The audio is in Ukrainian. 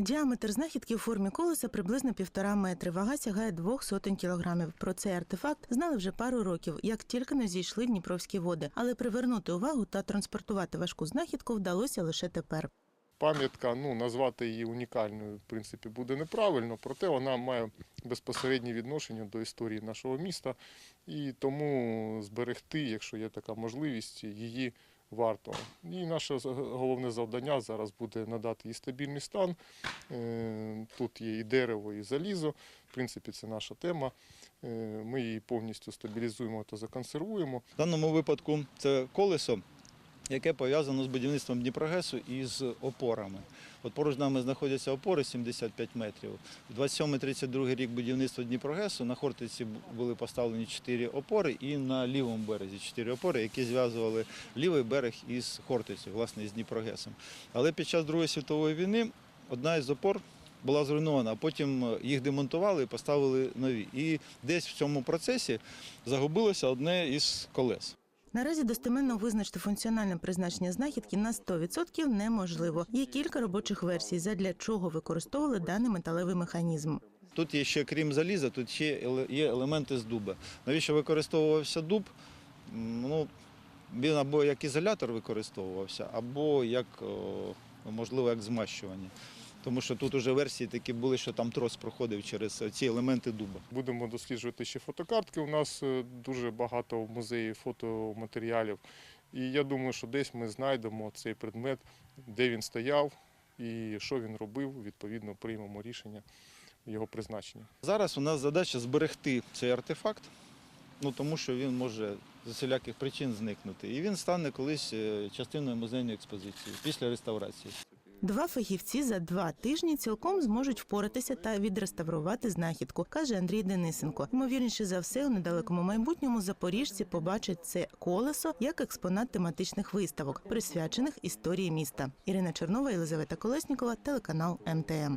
Діаметр знахідки у формі колеса приблизно півтора метри. Вага сягає двох сотень кілограмів. Про цей артефакт знали вже пару років, як тільки не зійшли в дніпровські води. Але привернути увагу та транспортувати важку знахідку вдалося лише тепер. Пам'ятка, ну назвати її унікальною, в принципі, буде неправильно, проте вона має безпосереднє відношення до історії нашого міста, і тому зберегти, якщо є така можливість, її варто. І наше головне завдання зараз буде надати їй стабільний стан. Е, Тут є і дерево, і залізо. В принципі, це наша тема. Е, Ми її повністю стабілізуємо та законсервуємо. В даному випадку це колесо, яке пов'язано з будівництвом Дніпрогесу і з опорами. От поруч нами знаходяться опори 75 метрів. 27-32 рік будівництва Дніпрогесу на Хортиці були поставлені 4 опори і на лівому березі 4 опори, які зв'язували лівий берег із Хортицею, власне, з Дніпрогесом. Але під час Другої світової війни одна із опор була зруйнована, а потім їх демонтували і поставили нові. І десь в цьому процесі загубилося одне із колес. Наразі достеменно визначити функціональне призначення знахідки на 100% неможливо. Є кілька робочих версій, задля чого використовували даний металевий механізм. Тут є ще, крім заліза, тут ще є елементи з дуба. Навіщо використовувався дуб? Ну, він або як ізолятор використовувався, або як, можливо, як змащування. Тому що тут уже версії такі були, що там трос проходив через ці елементи дуба. Будемо досліджувати ще фотокартки. У нас е, дуже багато в музеї фотоматеріалів. І я думаю, що десь ми знайдемо цей предмет, де він стояв і що він робив. Відповідно, приймемо рішення його призначення. Зараз у нас задача зберегти цей артефакт, ну, тому що він може з усіляких причин зникнути. І він стане колись е, частиною музейної експозиції після реставрації. Два фахівці за два тижні цілком зможуть впоратися та відреставрувати знахідку, каже Андрій Денисенко. Ймовірніше за все, у недалекому майбутньому запоріжці побачать це колесо як експонат тематичних виставок, присвячених історії міста. Ірина Чернова, Єлизавета Колеснікова, телеканал МТМ.